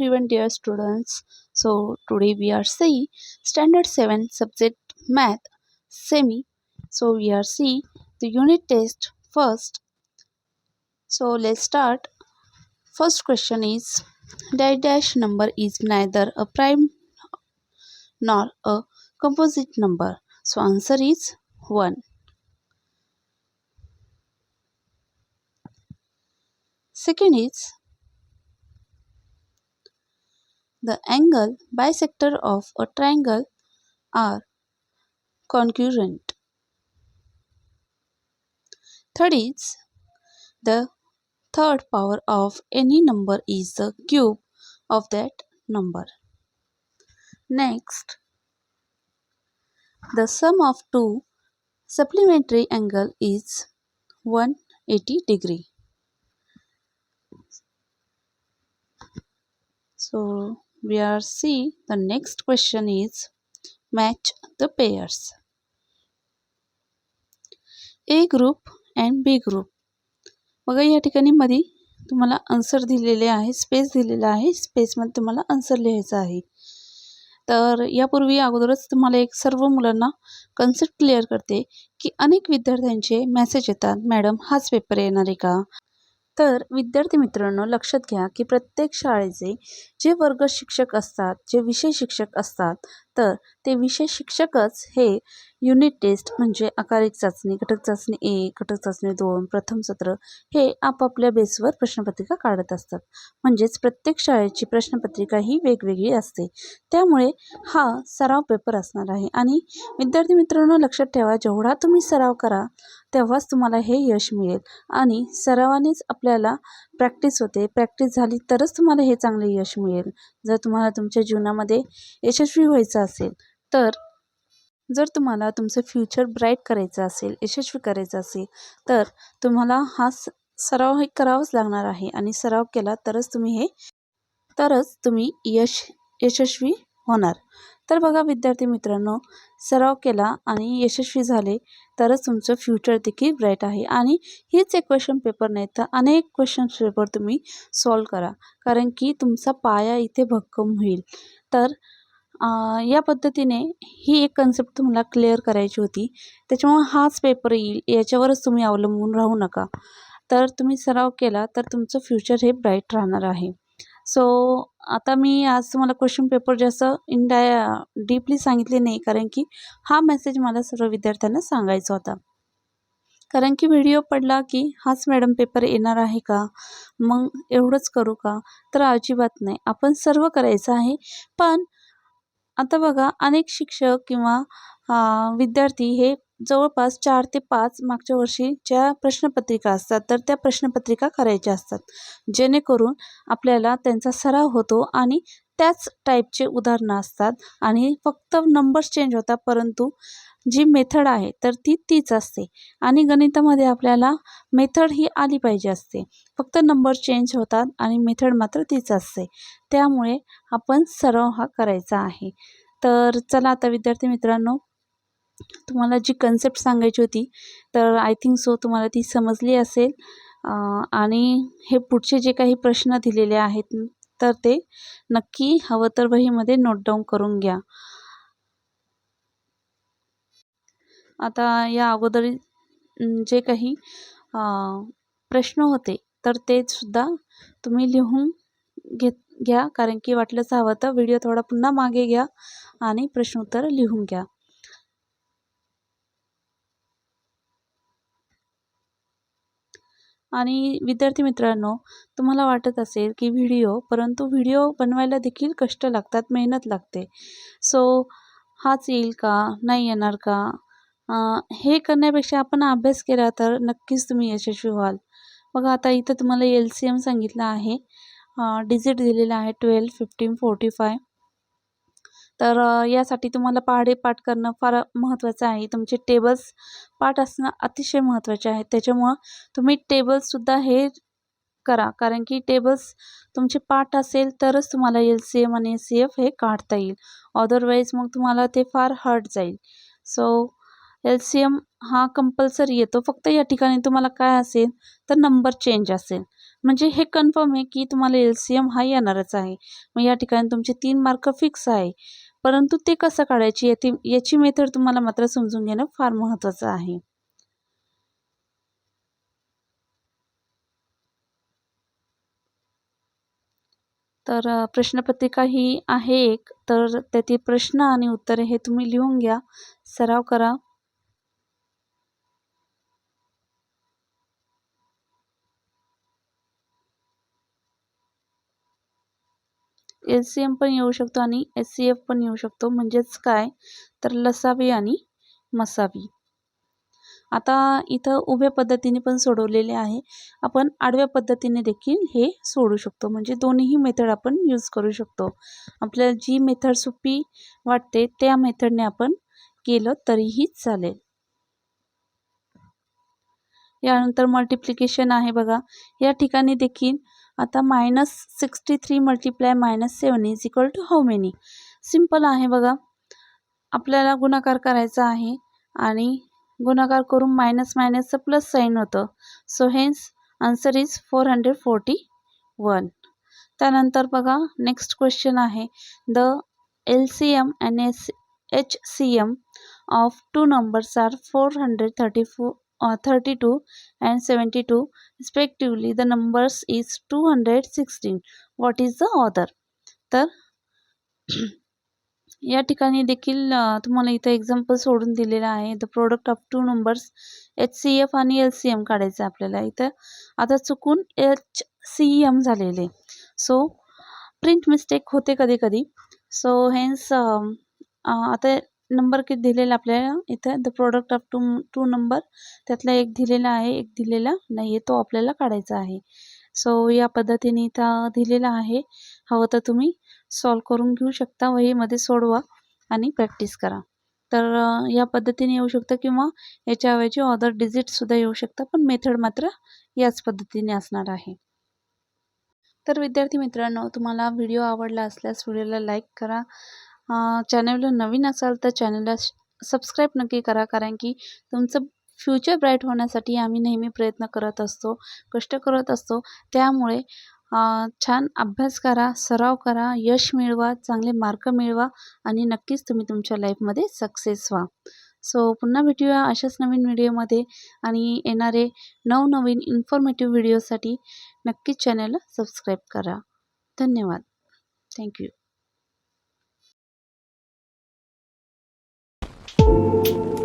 everyone dear students. So today we are see standard 7 subject math semi. So we are see the unit test first. So let's start. First question is dash dash number is neither a prime nor a composite number. So answer is 1. Second is the angle bisector of a triangle are concurrent. Third is the third power of any number is the cube of that number. Next, the sum of two supplementary angle is 180 degree. So we are see the next question is match the pairs. A group and B group. बघा या ठिकाणी मध्ये तुम्हाला answer दिलेले आहे space दिलेला आहे स्पेसमध्ये तुम्हाला आन्सर लिहायचा आहे. तर यापूर्वी अगोदरच तुम्हाला एक सर्व मुलांना कन्सेप्ट क्लिअर करते की अनेक विद्यार्थ्यांचे मेसेज येतात. मॅडम हाच पेपर येणार आहे का? तर विद्यार्थी मित्रांनो लक्षात घ्या की प्रत्येक शाळेचे जे वर्ग शिक्षक असतात जे विषय शिक्षक असतात तर ते विषय शिक्षकच हे युनिट टेस्ट म्हणजे आकारिक चाचणी घटक चाचणी एक घटक चाचणी दोन प्रथम सत्र हे आपापल्या बेसवर प्रश्नपत्रिका काढत असतात. म्हणजेच प्रत्येक शाळेची प्रश्नपत्रिका ही वेगवेगळी असते. त्यामुळे हा सराव पेपर असणार आहे. आणि विद्यार्थी मित्रांनो लक्षात ठेवा जेवढा तुम्ही सराव करा तेव्हाच तुम्हाला हे यश मिळेल. आणि सरावानेच आपल्याला प्रॅक्टिस होते. प्रॅक्टिस झाली तरच तुम्हाला हे चांगले यश मिळेल. जर तुम्हाला तुमच्या जीवनामध्ये यशस्वी व्हायचं असेल तर जर तुम्हाला तुमचं फ्युचर ब्राईट करायचं असेल यशस्वी करायचं असेल तर तुम्हाला हा स सराव हे करावाच लागणार आहे आणि सराव केला तरच तुम्ही हे तरच तुम्ही यश यशस्वी होणार. तर बघा विद्यार्थी मित्रांनो सराव केला आणि यशस्वी झाले तरच तुमचं फ्युचर देखील ब्राईट आहे. आणि हीच एक क्वेश्चन पेपर नाही तर अनेक क्वेश्चन पेपर तुम्ही सॉल्व करा. कारण की तुमचा पाया इथे भक्कम होईल. तर या पद्धतीने ही एक कन्सेप्ट तुम्हाला क्लिअर करायची होती. त्याच्यामुळे हाच पेपर येईल. याच्यावरच तुम्ही अवलंबून राहू नका. तर तुम्ही सराव केला तर तुमचं फ्युचर हे ब्राईट राहणार आहे. सो आता मी आज तुम्हाला क्वेश्चन पेपर जास्त इंडाय डीपली सांगितले नाही कारण की हा मेसेज मला सर्व विद्यार्थ्यांना सांगायचा होता. कारण की व्हिडिओ पडला की हाच मॅडम पेपर येणार आहे का? मग एवढंच करू का? तर अजिबात नाही. आपण सर्व करायचं आहे पण आता बघा अनेक शिक्षक किंवा विद्यार्थी हे जवळपास चार ते पाच मागच्या वर्षी ज्या प्रश्नपत्रिका असतात तर त्या प्रश्नपत्रिका करायच्या असतात. जेणेकरून आपल्याला त्यांचा सराव होतो आणि त्याच टाईपचे उदाहरणं असतात आणि फक्त नंबर्स चेंज होतात परंतु जी मेथड आहे तर ती तीच असते आणि गणितामध्ये आपल्याला मेथड ही आली पाहिजे असते. फक्त नंबर चेंज होतात आणि मेथड मात्र तीच असते. त्यामुळे आपण सराव हा करायचा आहे. तर चला आता विद्यार्थी मित्रांनो तुम्हाला जी कन्सेप्ट सांगायची होती तर आय थिंक सो तुम्हाला ती समजली असेल. आणि हे पुढचे जे काही प्रश्न दिलेले आहेत तर ते नक्की हवं तर वहीमध्ये नोट डाऊन करून घ्या. आता या अगोदर जे काही प्रश्न होते तर ते सुद्धा तुम्ही लिहून घेत घ्या. कारण की वाटलंच हवं तर व्हिडिओ थोडा पुन्हा मागे घ्या आणि प्रश्नोत्तर लिहून घ्या. आणि विद्यार्थी मित्रांनो तुम्हाला वाटत असेल की व्हिडिओ परंतु व्हिडिओ बनवायला देखील कष्ट लागतात मेहनत लागते. सो हाच येईल का? नाही येणार का? हे करण्यापेक्षा आपण अभ्यास केला तर नक्कीच तुम्ही यशस्वी व्हाल. बघा आता इथं तुम्हाला एल सी एम सांगितलं आहे. डिजिट दिलेला आहे ट्वेल्व फिफ्टीन फोर्टी फाय तर यासाठी तुम्हाला पहाडे पाठ करणं फार महत्त्वाचं आहे. तुमचे टेबल्स पाठ असणं अतिशय महत्त्वाचे आहे. त्याच्यामुळं तुम्ही टेबल्ससुद्धा हे करा. कारण की टेबल्स तुमचे पाठ असेल तरच तुम्हाला एल सी एम आणि एस सी एफ हे काढता येईल. अदरवाईज मग तुम्हाला ते फार हर्ट जाईल. सो एल सी एम हा कंपल्सरी येतो. फक्त या ठिकाणी तुम्हाला काय असेल तर नंबर चेंज असेल. म्हणजे हे कन्फर्म आहे की तुम्हाला एल सी एम हा येणारच आहे. मग या ठिकाणी तुमचे तीन मार्क फिक्स आहे. परंतु ते कसं काढायची याची याची मेथड तुम्हाला मात्र समजून घेणं फार महत्त्वाचं आहे. तर प्रश्नपत्रिका ही आहे एक तर त्यातील प्रश्न आणि उत्तरे हे तुम्ही लिहून घ्या सराव करा. एल सी एम पण येऊ शकतो आणि एस सी एफ पण येऊ शकतो. म्हणजेच काय? तर लसावी आणि मसावी. आता इथं उभ्या पद्धतीने पण सोडवलेले आहे. आपण आडव्या पद्धतीने देखील हे सोडू शकतो. म्हणजे दोन्हीही मेथड आपण यूज करू शकतो. आपल्याला जी मेथड सोपी वाटते त्या मेथडने आपण केलं तरीही चालेल. यानंतर मल्टिप्लिकेशन आहे बघा. या ठिकाणी देखील आता minus sixty three multiply minus seven is equal to how many simple आहे बघा. आपल्याला गुणाकार करायचा आहे आणि गुणाकार करून मायनस मायनसचं प्लस साईन होतं. So hence answer is four hundred forty one त्यानंतर बघा नेक्स्ट क्वेश्चन आहे. The L C M and S H C M of two numbers are four hundred thirty four thirty two and seventy two respectively the numbers is 216 what is the other तर या ठिकाणी देखील uh, तुम्हाला इथं example सोडून दिलेलं आहे. The product of two numbers H C F आणि एल सी एम काढायचं आपल्याला इथं. आता चुकून एच सी एम झालेले. सो प्रिंट मिस्टेक होते कधी कधी सो हेन्स आता नंबर किती दिलेला आपल्याला इथं. The product of two two number त्यातला एक दिलेला आहे एक दिलेला नाही आहे तो आपल्याला काढायचा आहे. सो या पद्धतीने इथं दिलेला आहे. हवं तर तुम्ही सॉल्व करून घेऊ शकता वहीमध्ये सोडवा आणि प्रॅक्टिस करा. तर या पद्धतीने येऊ शकतं किंवा याच्याऐवजी ऑदर डिजिटसुद्धा येऊ शकतं पण मेथड मात्र याच पद्धतीने असणार आहे. तर विद्यार्थी मित्रांनो तुम्हाला व्हिडिओ आवडला असल्यास व्हिडिओला लाईक करा. चॅनलला नवीन असाल तर चॅनलला सबस्क्राईब नक्की करा कारण की तुमचं फ्युचर ब्राईट होण्यासाठी आम्ही नेहमी प्रयत्न करत असतो कष्ट करत असतो. त्यामुळे छान अभ्यास करा सराव करा यश मिळवा चांगले मार्क मिळवा आणि नक्कीच तुम्ही तुमच्या लाईफमध्ये सक्सेस व्हा. सो पुन्हा भेटूया अशाच नवीन व्हिडिओमध्ये आणि येणारे नवनवीन इन्फॉर्मेटिव्ह व्हिडिओसाठी नक्कीच चॅनलला सबस्क्राईब करा. धन्यवाद. थँक्यू あ!